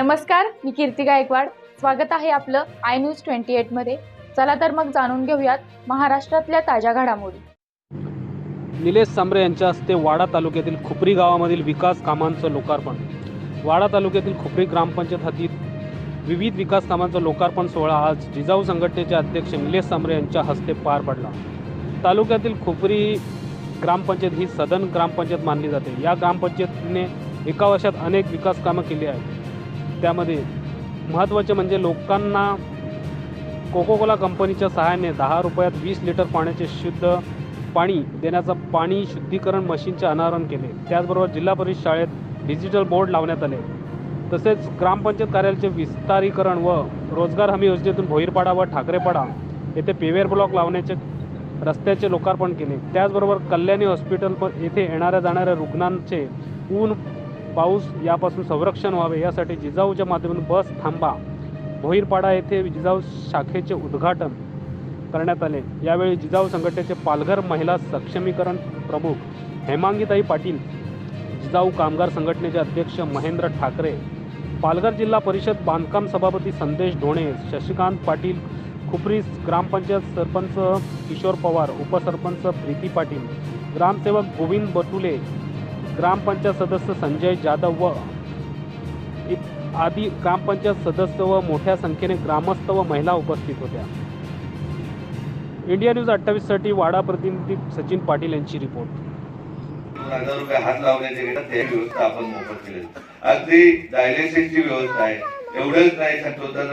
नमस्कार मी कीर्ती गायकवाड. स्वागत आहे आपलं आय न्यूज ट्वेंटी एटमध्ये चला तर मग जाणून घेऊयात महाराष्ट्रातल्या ताज्या घडामोडी. निलेश सांबरे यांच्या हस्ते वाडा तालुक्यातील खुपरी गावामधील विकास कामांचं लोकार्पण. वाडा तालुक्यातील खुपरी ग्रामपंचायत हद्दीत विविध विकास कामांचं लोकार्पण सोहळा आज जिजाऊ संघटनेचे अध्यक्ष निलेश सांबरे यांच्या हस्ते पार पडला. तालुक्यातील खुपरी ग्रामपंचायत ही सदन ग्रामपंचायत मानली जाते. या ग्रामपंचायतीने एका वर्षात अनेक विकास कामं केली आहेत. त्यामध्ये महत्त्वाचे म्हणजे लोकांना कोको कोला कंपनीच्या सहाय्याने दहा रुपयात वीस लिटर पाण्याचे शुद्ध पाणी देण्याचं पाणी शुद्धीकरण मशीनचे अनावरण केले. त्याचबरोबर जिल्हा परिषद शाळेत डिजिटल बोर्ड लावण्यात आले. तसेच ग्रामपंचायत कार्यालयाचे विस्तारीकरण व रोजगार हमी योजनेतून भोईरपाडा व ठाकरेपाडा येथे पेवेर ब्लॉक लावण्याचे रस्त्याचे लोकार्पण केले. त्याचबरोबर कल्याणी हॉस्पिटल येथे येणाऱ्या जाणाऱ्या रुग्णांचे ऊन पाऊस यापासून संरक्षण व्हावे यासाठी जिजाऊच्या माध्यमातून बस थांबा. भोईरपाडा येथे जिजाऊ शाखेचे उद्घाटन करण्यात आले. यावेळी जिजाऊ संघटनेचे पालघर महिला सक्षमीकरण प्रमुख हेमांगीताई पाटील जिजाऊ कामगार संघटनेचे अध्यक्ष महेंद्र ठाकरे पालघर जिल्हा परिषद बांधकाम सभापती संदेश ढोणे शशिकांत पाटील खुपरीस ग्रामपंचायत सरपंच किशोर पवार उपसरपंच प्रीती पाटील ग्रामसेवक गोविंद बटुले ग्रामपंचायत सदस्य संजय जाधव व आदी ग्रामपंचायत सदस्य व मोठ्या संख्येने ग्रामस्थ व महिला उपस्थित होत्या. इंडिया न्यूज अठ्ठावीससाठी वाडा प्रतिनिधी सचिन पाटील यांची रिपोर्ट. हजार रुपये हात लावण्याचे घेतात ते व्यवस्था आपण मोफत केली. अगदी डायलिसिसची व्यवस्था आहे. एवढंच नाही सांगतो तर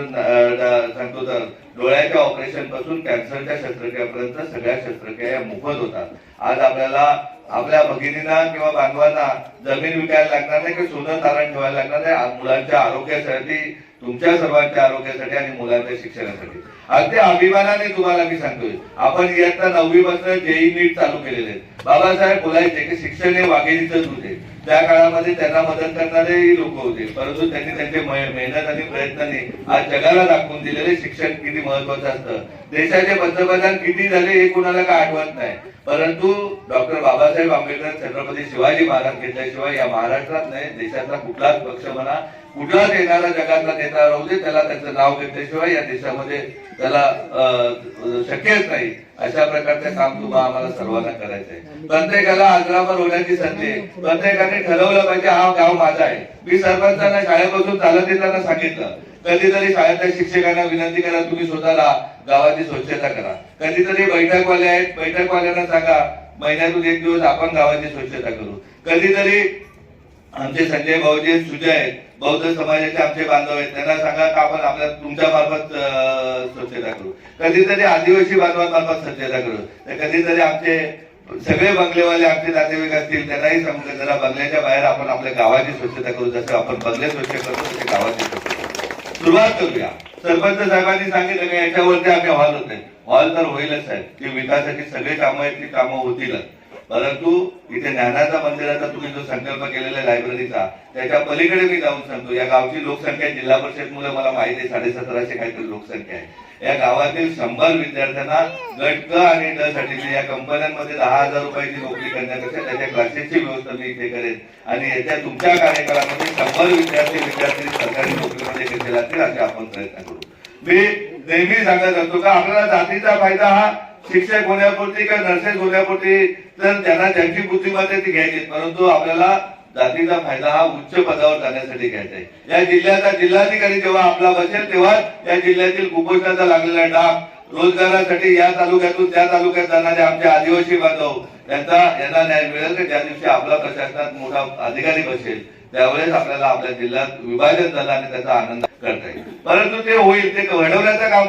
सांगतो तर डोळ्याच्या ऑपरेशनपासून कॅन्सरच्या शस्त्रक्रियापर्यंत सगळ्या शस्त्रक्रिया मोफत होतात. आज आपल्याला आपल्या भगिनींना किंवा बांधवांना जमीन विकायला लागणार नाही किंवा सोनं तारण ठेवायला लागणार नाही. मुलांच्या आरोग्यासाठी तुमच्या सर्वांच्या आरोग्यासाठी आणि मुलांच्या शिक्षणासाठी. अगदी अभिमानाने तुम्हाला मी सांगतोय आपण इयत्ता नववी पासून जेई नीट चालू केलेले आहेत. बाबासाहेब बोलायचे की शिक्षण हे वाघेरीचंच होते. त्या काळामध्ये त्यांना मदत करणारेही लोक होते. परंतु त्यांनी त्यांचे मेहनत आणि प्रयत्नांनी आज जगाला दाखवून दिलेले शिक्षण किती महत्वाचं असतं. देशाचे पंतप्रधान किती झाले हे कुणाला काय आठवत नाही. परंतु डॉक्टर बाबासाहेब आंबेडकर छत्रपती शिवाजी महाराज घेतल्याशिवाय या महाराष्ट्रात नाही देशातला कुठलाच पक्ष म्हणा कुठलाच येणारा जगातला नेता राहू दे त्याला त्याचं नाव घेतल्याशिवाय या देशामध्ये त्याला अं, शक्यच नाही. अशा प्रकारचं काम तुम्हाला आम्हाला सर्वांना करायचं आहे. प्रत्येकाला आग्रावर होण्याची संधी आहे. प्रत्येकाने ठरवलं पाहिजे हा गाव माझा आहे. मी सरपंचांना शाळेपासून चालत येताना सांगितलं कधीतरी शाळेतल्या शिक्षकांना विनंती करा तुम्ही स्वतःला गावाची स्वच्छता करा. कधीतरी बैठकवाले आहेत बैठकवाल्यांना सांगा महिन्यातून एक दिवस आपण गावाची स्वच्छता करू. कधीतरी आमचे संजय भाऊजी सुजय आहेत. बौद्ध समाजाचे आमचे बांधव आहेत. त्यांना सांगा का आपण आपल्या तुमच्या मार्फत स्वच्छता करू? कधीतरी आदिवासी बांधवांमार्फत स्वच्छता करू. तर कधीतरी आमचे सगळे बंगलेवाले आमचे नातेवाईक असतील त्यांनाही सांगू जरा बंगल्याच्या बाहेर आपण आपल्या गावाची स्वच्छता करू. जसं आपण बंगले स्वच्छ करतो तसे गावाची स्वच्छता करू. सुरुवात करूया. सरपंच साहेबांनी सांगितलं की याच्यावरती आम्ही हॉल होते हॉल तर होईलच आहे की विकासाची सगळे कामं आहेत ती कामं होतीलच. परंतु इथे ज्ञानाचा मंदिराचा तुम्ही जो संकल्प केलेला लायब्ररीचा त्याच्या पलीकडे मी जाऊन सांगतो. या गावची लोकसंख्या जिल्हा परिषद मुळे मला माहिती आहे साडेसतराशे काहीतरी लोकसंख्या आहे. या गावातील शंभर विद्यार्थ्यांना गट क आणि ड साठी या कंपन्यांमध्ये दहा हजार रुपयाची नोकरी करण्यापेक्षा त्याच्या क्लासेसची व्यवस्था मी इथे करेन. आणि याच्या तुमच्या कार्यकाळामध्ये शंभर विद्यार्थी विद्यार्थी सरकारी नोकरीमध्ये घेतले जातील असे आपण प्रयत्न करू. मी नेहमी सांगत असतो का आपल्याला जातीचा फायदा हा शिक्षक होण्यापुरते का नर्सेस होण्यापुरते? तर त्यांना त्यांची बुद्धिमत्ता ती घ्यायची. परंतु आपल्याला जातीचा फायदा हा उच्च पदावर जाण्यासाठी घ्यायचा आहे. या जिल्ह्याचा जिल्हाधिकारी जेव्हा आपला बसेल तेव्हा या जिल्ह्यातील कुपोषणाचा लागलेला डाग रोजगारासाठी या तालुक्यातून त्या तालुक्यात जाणारे आमचे आदिवासी बांधव यांचा यांना न्याय मिळेल की? ज्या दिवशी आपला प्रशासनात मोठा अधिकारी बसेल त्यावेळेस आपल्याला आपल्या जिल्ह्यात विभाजन झालं आणि त्याचा आनंद करता येईल. परंतु ते होईल ते घडवण्याचं काम